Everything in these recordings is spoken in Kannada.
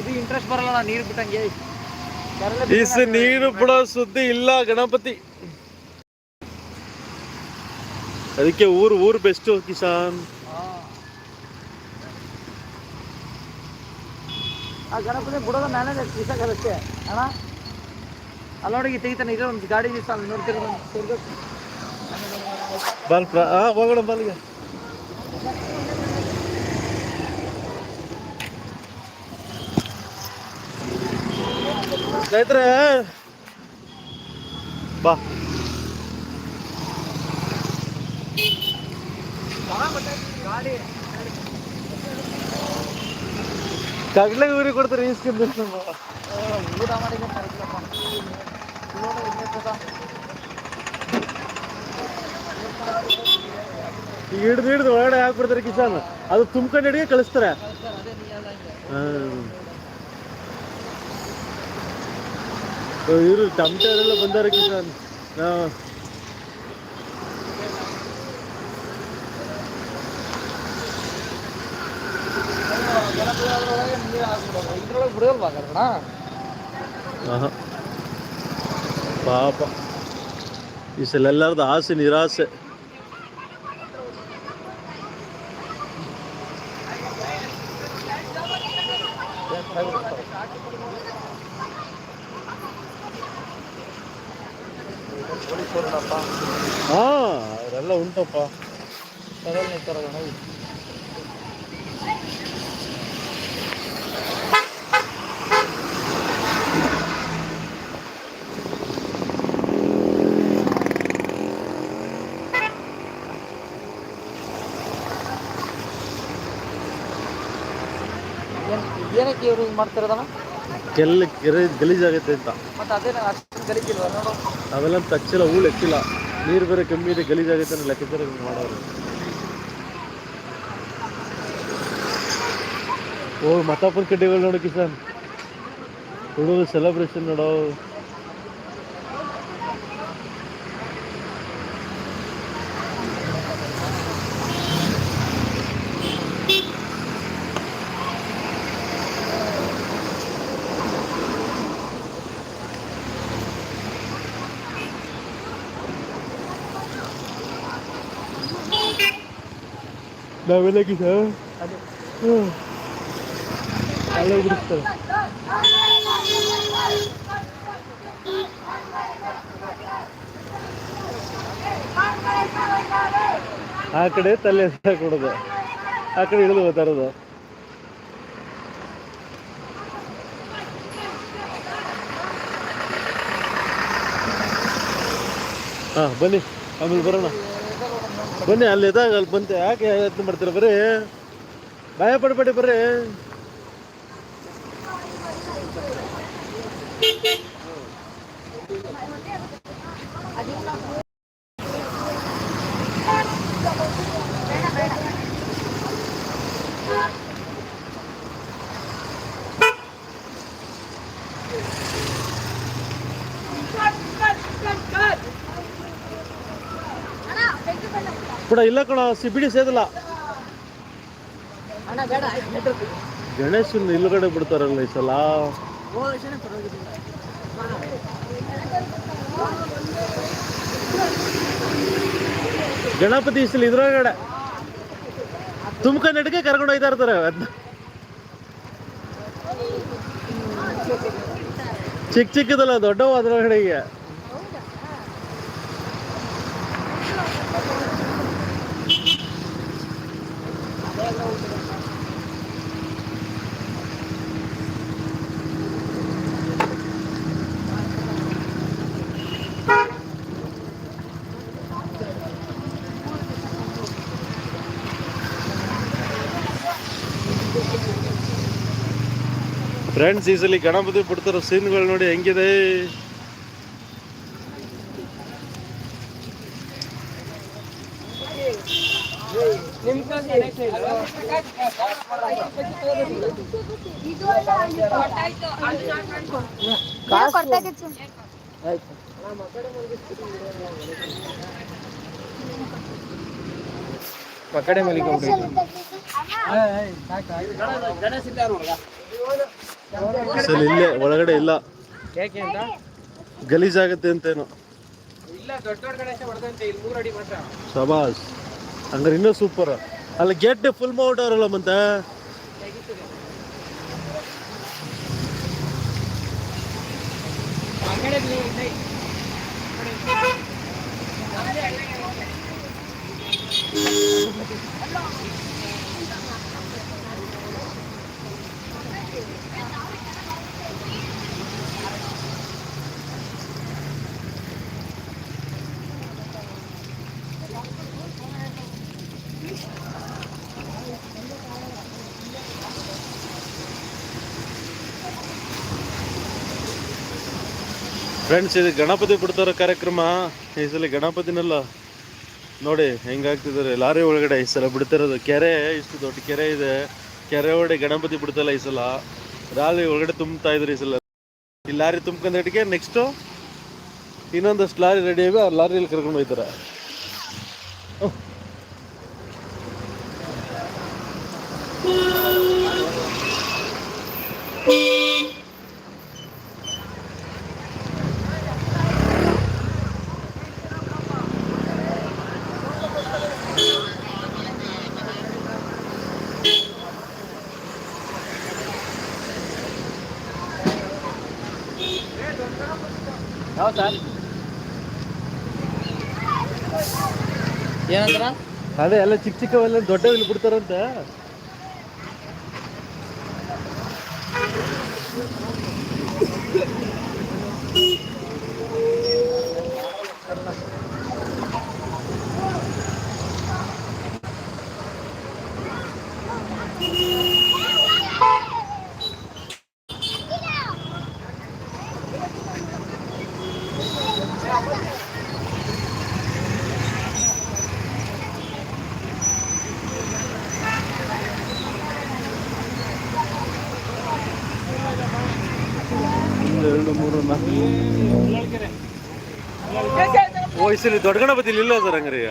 ಇದು ಇಂಟ್ರೆಸ್ಟ್ ಬರಲ್ಲ ನೀರು ಬಿಟ್ಟಂಗೆ. ಇಸ್ ನೀರು ಬಿಡೋ ಸುದ್ದಿ ಇಲ್ಲ ಗಣಪತಿ. ಅದಕ್ಕೆ ಊರು ಊರು ಬೆಸ್ಟ್ ಕಿಸಾನ್. ಆ ಗಣಪತಿ ಬಿಡೋದ ನಾನೇ ಬಿಸಾಕದಷ್ಟೇ ಅಣ್ಣ ಅಲ್ಲಿ ನೋಡಿ ತೆಗಿತಾನೆ ಇರೋ ಒಂದು ಗಾಡಿ ನೋಡ್ತಿರೋ ಒಂದು ತಿರ್ಗಕ್ಕೆ. ಬಾಲ್ ಹಾ ಹೋಗೋಣ ಬಾಲ್ಗೆ ಸ್ನೇಹಿತರೆ ಬಾ. ಕಡ್ಲೆ ಊರಿಗೆ ಕೊಡ್ತಾರೆ ಈಸ್ಕೊಂಡು ಊಟ ಮಾಡಿದ್ರೆ. ಈಗ ಹಿಡ್ದು ಹಿಡ್ದು ಒಳಗಡೆ ಹಾಕ್ಬಿಡ್ತಾರೆ ಕಿಸಾನ್ ಅದು ತುಂಬ್ಕೊಂಡು ಹಿಡಿಗೆ ಕಳಿಸ್ತಾರೆ. ಸರ್, ಅದೇ ನೀ ಎಲ್ಲ ಹಿಂಗೆ ಇವರು ಟಮಟೆ ಅವರೆಲ್ಲ ಬಂದಾರೆ ಕಿಸಾನ್ ಹಾ ಗಣಪತಿ ಅದ್ರೊಳಗೆ ನೀರು ಹಾಕ್ಬಿಡೋದು ಇದ್ರೊಳಗೆ ಬಿಡೋಲ್ವಾ ಕರ್ಕಣ ಆಹಾ. ಪಾಪ ಈ ಸಲ ಎಲ್ಲರದು ಆಸೆ ನಿರಾಸೆ ಹಾ ಅವರೆಲ್ಲ ಉಂಟಪ್ಪ. ತಗೊಳ್ಳಿ ಏನಕ್ಕೆ ಇವ್ರು ಹಿಂಗೆ ಮಾಡ್ತಿರೋದಣ್ಣ? ಕೆಲ್ಲ ಕೆರೆ ಗಲೀಜಾಗೈತೆ ಅಂತ. ಮತ್ತೆ ಅದೇ ಅಷ್ಟು ಕಲಿತಿಲ್ವ ನೋಡು. ಅವೆಲ್ಲ ತಚ್ಚಿಲ್ಲ ಹೂ ಲೆಕ್ಕಿಲ್ಲ ನೀರು ಬೇರೆ ಕಮ್ಮಿ ಇದೆ ಗಲೀಜಾಗುತ್ತೆ ಅನ್ನೋ ಲೆಕ್ಕಚಾರ ಮಾಡೋರು. ಓ ಮತ್ತಪ್ಪನ ಕಡ್ಡಿಗಳು ನೋಡು ಕಿಸಾನ್ ಹುಡುಗರು ಸೆಲೆಬ್ರೇಷನ್ ನೋಡೋ. ನಾವೆಲ್ಲ ಕಿಸಾನ್ ಅದೇ ಹ್ಮ್. ಅಲ್ಲೇ ಬಿಡಿಸ್ತಾರೆ ಆ ಕಡೆ ತಲೆ ಕೊಡೋದು ಆ ಕಡೆ ಇಳಿದು ಹೋಗ್ತಾರದು ಹಾ, ಬನ್ನಿ. ಆಮೇಲೆ ಬರೋಣ. ಬನ್ನಿ ಅಲ್ಲಿ ಇದಾಗ ಅಲ್ಲಿ ಬಂತೆ ಯಾಕೆ ಯತ್ನ ಮಾಡ್ತೀರ ಬರ್ರಿ ಭಯ ಪಡ್ಬೇಡಿ ಬರ್ರಿ ಕೂಡ ಇಲ್ಲ ಕಣ ಸೇದಲ್ಲ. ಅಣ್ಣ ಬೇಡ ನೆಟ್ವರ್ಕ್ ಗಣೇಶನ್ ಇಲ್ಗಡೆ ಬಿಡ್ತಾರಲ್ಲ ಈ ಸಲ. ಗಣಪತಿ ಈ ಸಲ ಇದ್ರೊಳಗಡೆ. ತುಮಕ ನಡಿಗೆ ಕರ್ಕೊಂಡು ಹೋಯ್ತಾ ಇರ್ತಾರೆ. ಚಿಕ್ಕ ಚಿಕ್ಕದಲ್ಲ ದೊಡ್ಡವು ಅದ್ರೊಳಗಡೆಗೆ. ಫ್ರೆಂಡ್ಸ್ ಈ ಸಲ ಗಣಪತಿ ಬಿಡ್ತಾರೋ ಸೀನ್ಗಳು ನೋಡಿ ಹೆಂಗಿದೆ. ಆಯ್ತು ಪಕಡೆ ಮಲಿಕ ಗಣೇಶ ಇದ್ದಾರ ಈ ಸಲ ಇಲ್ಲೇ ಒಳಗಡೆ ಇಲ್ಲ. ಯಾಕೆ ಅಂತ? ಗಲೀಜಾಗತ್ತೆ ಅಂತೇನು. ಇಲ್ಲ ದೊಡ್ಡ ದೊಡ್ಡ ಗಣೇಶ ಹೊಡೆದಂತೆ ಇಲ್ಲಿ ಮೂರು ಅಡಿ ಮಾತ್ರ. ಶಬಾಸ್ ಹಂಗಾರೆ ಇನ್ನೂ ಸೂಪರ್ ಅಲ್ಲಿ ಗೇಟ್ ಫುಲ್ ಮಾಡ್ಬಿಟ್ಟವ್ರಲ್ಲ ಮತ್ತೆ ಆ ಫ್ರೆಂಡ್ಸ್ ಇದು ಗಣಪತಿ ಬಿಡ್ತಾರೋ ಕಾರ್ಯಕ್ರಮ? ಈ ಸಲ ಗಣಪತಿನೆಲ್ಲ. ನೋಡಿ, ಹೆಂಗಾಗ್ತಿದ್ದಾರೆ. ಲಾರಿ ಒಳಗಡೆ ಈ ಸಲ ಬಿಡ್ತಿರೋದು. ಕೆರೆ, ಇಷ್ಟು ದೊಡ್ಡ ಕೆರೆ ಇದೆ. ಕೆರೆ ಒಳಗಡೆ ಗಣಪತಿ ಬಿಡ್ತಲ್ಲ ಈ ಸಲ. ಲಾರಿ ಒಳಗಡೆ ತುಂಬ್ತಾ ಇದ್ರು ಈ ಸಲ. ಈ ಲಾರಿ ತುಂಬ್ಕೊಂಡಿಗೆ ನೆಕ್ಸ್ಟು ಇನ್ನೊಂದಷ್ಟು ಲಾರಿ ರೆಡಿ ಆಗಿ ಆ ಲಾರಿಯಲ್ಲಿ ಕರ್ಕೊಂಡು ಹೋಗ್ತಾರೆ ಸರ್ ಏನಂದ್ರ ಅದೇ ಎಲ್ಲ ಚಿಕ್ಕ ಚಿಕ್ಕವೆಲ್ಲ ದೊಡ್ಡವೆಲ್ಲ ಬಿಡ್ತಾರಂತೆ ಒಂದು ಎರಡು ಮೂರು ನಾಲ್ಕು ಓ ದೊಡ್ಡ ಗಣಪತಿ ಇಲ್ಲಿ ಇಲ್ಲ ಸರ್ ಹಂಗಾರೆ ಈಗ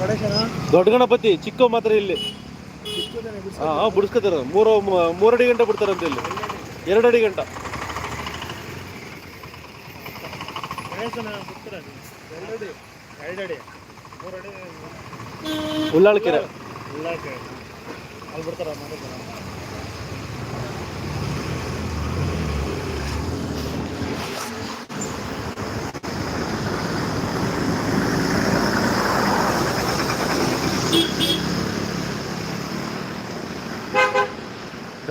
ಗಣೇಶನ ದೊಡ್ಡ ಗಣಪತಿ, ಚಿಕ್ಕ ಮಾತ್ರ ಇಲ್ಲಿ. ಹಾಂ ಬಿಡಿಸ್ಕೊತಾರ. ಮೂರು, ಮೂರಡಿ ಗಂಟೆ ಬಿಡ್ತಾರಂತ ಇಲ್ಲಿ. ಎರಡು ಅಡಿ ಗಂಟ. ಉಳ್ಳಾಳ್ಕೆರೆ. ಅಲ್ಲಿ ಬಿಡ್ತಾರ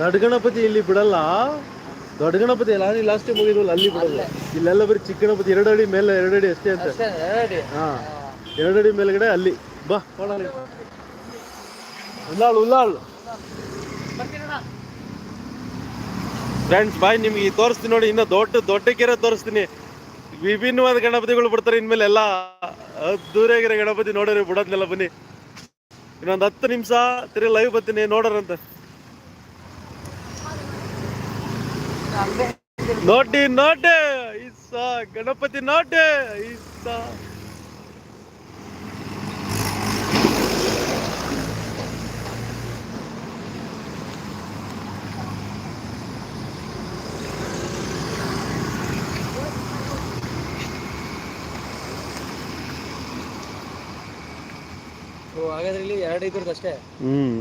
ದೊಡ್ಡ ಗಣಪತಿ ಇಲ್ಲಿ ಬಿಡಲ್ಲ ದೊಡ್ಡ ಗಣಪತಿ ಎಲ್ಲ ಲಾಸ್ಟ್ ಟೈಮ್ ಹೋಗಿದ್ವಲ್ಲ ಅಲ್ಲಿ ಬಿಡಲ್ಲ. ಇಲ್ಲೆಲ್ಲ ಬರೀ ಚಿಕ್ಕ ಗಣಪತಿ ಎರಡು ಅಡಿ ಮೇಲೆ ಎರಡು ಅಡಿ ಅಷ್ಟೇ ಅಂತ. ಹಾ ಎರಡು ಅಡಿ ಮೇಲ್ಗಡೆ ಅಲ್ಲಿ. ಬಾ ನೋಡೋಣ ಉಲ್ಲಾಳ್ ಉಲ್ಲಾಳ್. ಫ್ರೆಂಡ್ಸ್ ಬಾಯ್ ನಿಮ್ಗೆ ತೋರಿಸ್ತೀನಿ ನೋಡಿ ಇನ್ನು ದೊಡ್ಡ ದೊಡ್ಡ ಕೆರೆ ತೋರಿಸ್ತೀನಿ. ವಿಭಿನ್ನವಾದ ಗಣಪತಿಗಳು ಬಿಡ್ತಾರೆ ಇನ್ಮೇಲೆ ಎಲ್ಲ. ದೂರಗಿರೋ ಗಣಪತಿ ನೋಡೋರಿ ಬಿಡೋದ್ನೆಲ್ಲ ಬನ್ನಿ. ಇನ್ನೊಂದು ಹತ್ತು ನಿಮಿಷ ತಿರುಗಿ ಲೈವ್ ಬರ್ತೀನಿ ನೋಡೋರಂತ. ನೋಟಿ ನೋಟೆ ಇಸ್ಸ ಗಣಪತಿ ನೋಟೆ ಓ ಹಾಗಾದ್ರೆ ಇಲ್ಲಿ ಎರಡು ಇದ್ರದ್ದು ಅಷ್ಟೇ? ಹ್ಮ್.